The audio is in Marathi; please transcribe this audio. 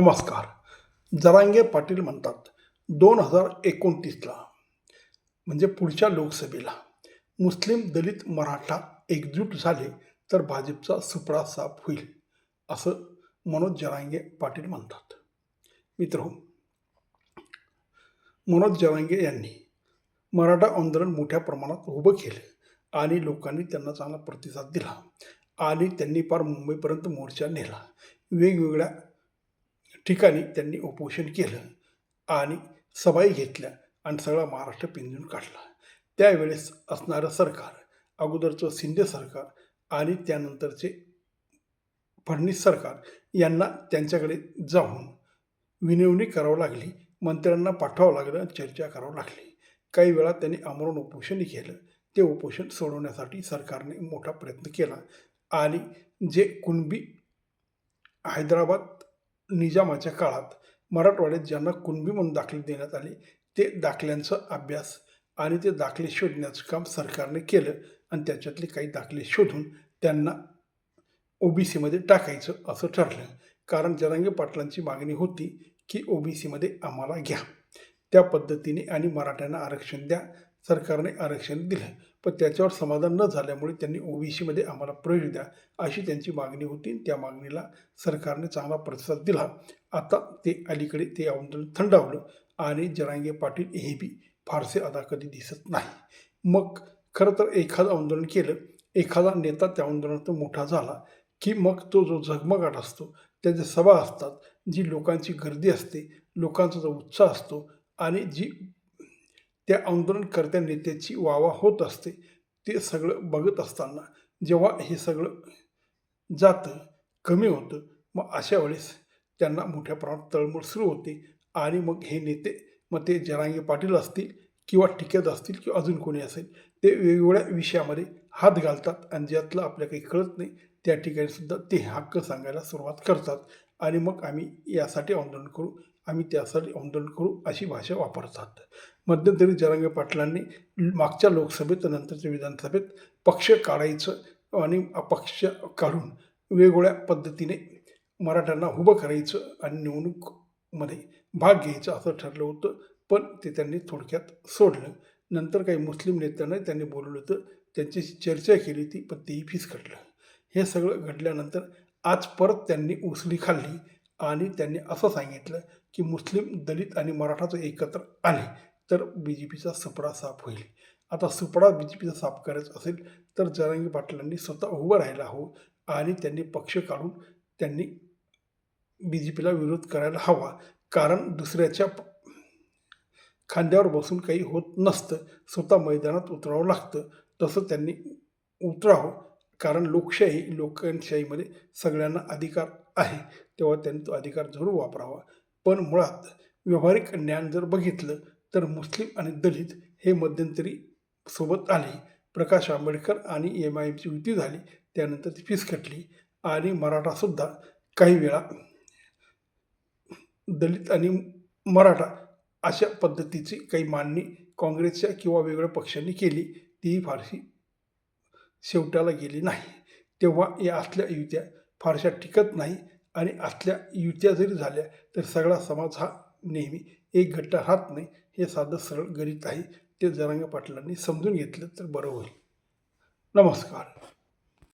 नमस्कार. जरांगे पाटील म्हणतात दोन हजार एकोणतीसला म्हणजे पुढच्या लोकसभेला मुस्लिम दलित मराठा एकजूट झाले तर भाजपचा सुपडा साफ होईल असं मनोज जरांगे पाटील म्हणतात. मित्र मनोज जरांगे यांनी मराठा आंदोलन मोठ्या प्रमाणात उभं केलं आणि लोकांनी त्यांना चांगला प्रतिसाद दिला आणि त्यांनी फार मुंबईपर्यंत मोर्चा नेला. वेगवेगळ्या ठिकाणी त्यांनी उपोषण केलं आणि सभाई घेतल्या आणि सगळा महाराष्ट्र पिंजून काढला. त्यावेळेस असणारं सरकार अगोदरचं शिंदे सरकार आणि त्यानंतरचे फडणीस सरकार यांना त्यांच्याकडे जाऊन विनवणी करावं लागली मंत्र्यांना पाठवावं लागलं चर्चा करावं लागली. काही वेळा त्यांनी आमरण उपोषणही केलं. ते उपोषण सोडवण्यासाठी सरकारने मोठा प्रयत्न केला आणि जे कुणबी हैदराबाद निजामाच्या काळात मराठवाड्यात ज्यांना कुणबी म्हणून दाखले देण्यात आले ते दाखल्यांचा अभ्यास आणि ते दाखले शोधण्याचं काम सरकारने केलं आणि त्याच्यातले काही दाखले शोधून त्यांना ओबीसीमध्ये टाकायचं असं ठरलं. कारण जरांगे पाटलांची मागणी होती की ओबीसीमध्ये आम्हाला घ्या. त्या पद्धतीने आणि मराठ्यांना आरक्षण द्या. सरकारने आरक्षण दिलं. पण त्याच्यावर समाधान न झाल्यामुळे त्यांनी ओबीसीमध्ये आम्हाला प्रवेश द्या अशी त्यांची मागणी होती. त्या मागणीला सरकारने चांगला प्रतिसाद दिला. आता ते अलीकडे ते आंदोलन थंडावलं आणि जरांगे पाटील हे बी फारसे आता कधी दिसत नाही. मग खरं तर एखादं आंदोलन केलं एखादा नेता त्या आंदोलनातून मोठा झाला की मग तो जो झगमगाट असतो त्याच्या सभा असतात जी लोकांची गर्दी असते लोकांचा जो उत्साह असतो आणि जी त्या आंदोलनकर्त्या नेत्याची वावा होत असते. ते सगळं बघत असताना जेव्हा हे सगळं जातं कमी होतं मग अशा वेळेस त्यांना मोठ्या प्रमाणात तळमळ सुरू होते आणि मग हे नेते मग ते जरांगे पाटील असतील किंवा टिकेत असतील किंवा अजून कोणी असेल ते वेगवेगळ्या विषयामध्ये हात घालतात आणि ज्यातलं आपल्या काही कळत नाही त्या ठिकाणी सुद्धा ते हक्क सांगायला सुरुवात करतात. आणि मग आम्ही यासाठी आंदोलन करू. आम्ही त्यासाठी आंदोलन करू अशी भाषा वापरतात. मध्यंतरी जरांगे पाटलांनी मागच्या लोकसभेत नंतरच्या विधानसभेत पक्ष काढायचं आणि अपक्ष काढून वेगवेगळ्या पद्धतीने मराठ्यांना उभं करायचं आणि निवडणूकमध्ये भाग घ्यायचा असं ठरलं होतं पण ते त्यांनी थोडक्यात सोडलं. नंतर काही मुस्लिम नेत्यांना त्यांनी बोलवलं होतं त्यांच्याशी चर्चा केली होती पण तेही फिसकटलं हे सगळं घडल्यानंतर आज परत त्यांनी उसळी खाल्ली आणि त्यांनी असं सांगितलं की मुस्लिम दलित आणि मराठाचं एकत्र आले तर बी जे पीचा सपडा साफ होईल. आता सुपडा बी जे पीचा साफ करायचा असेल तर जरांगी पाटलांनी स्वतः उभं राहायला हवं आणि त्यांनी पक्ष काढून त्यांनी बी जे पीला विरोध करायला हवा. कारण दुसऱ्याच्या खांद्यावर बसून काही होत नसतं. स्वतः मैदानात उतरावं लागतं. तसं त्यांनी उतरावं. कारण लोकशाही लोकशाहीमध्ये सगळ्यांना अधिकार आहे. तेव्हा त्यांनी तो अधिकार जरूर वापरावा. पण मुळात व्यावहारिक ज्ञान जर बघितलं तर मुस्लिम आणि दलित हे मध्यंतरी सोबत आले. प्रकाश आंबेडकर आणि एम आय एमची युती झाली त्यानंतर ती फिसकटली आणि मराठासुद्धा काही वेळा दलित आणि मराठा अशा पद्धतीची काही मांडणी काँग्रेसच्या किंवा वेगळ्या पक्षांनी केली तीही फारशी शेवटाला गेली नाही. तेव्हा या असल्या युत्या फारशा टिकत नाही. आणि असल्या युत्या जरी झाल्या तर सगळा समाज हा नेहमी एक गट्टा राहत नाही. हे साधं सरळ गणित आहे. ते जरांग पाटलांनी समजून घेतलं तर बरं होईल. नमस्कार.